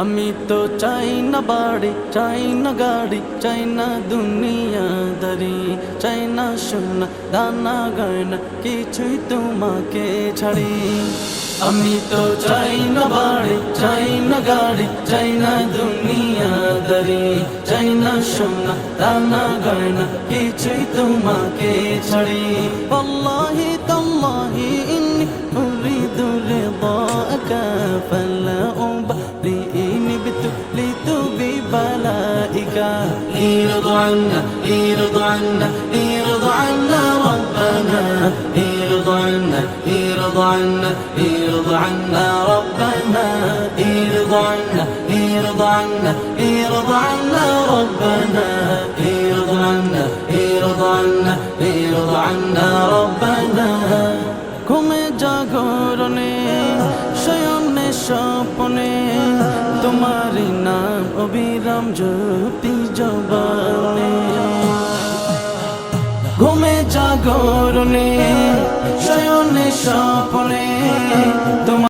আমি তো চাই না বাড়ি, চাই না গাড়ি, চাই না দুনিয়াদারি চাই না সোনা, দানা, গায়না, কিছুই তোমাকে ছাড়ি। আমি তো চাই না বাড়ি, চাই না গাড়ি, চাই না দুনিয়াদারি চাই না সোনা, দানা, গায়না, কিছুই তোমাকে ছাড়ি। আল্লাহি তল্লাহি, ইন্নি উরিদু রিদাকা, ফালা উবরি إن ابتليت ببلائك ارض عنا ارض عنا ارض عنا ربنا ارض عنا ارض عنا ارض عنا ربنا ارض عنا ارض عنا ارض عنا ربنا ارض عنا ارض عنا ارض عنا ربنا ঘুমে জাগরণে শয়নে স্বপনে তোমারি নাম অবিরাম জ্যোতি জবানে। ঘুমে জাগরণে শয়নে স্বপনে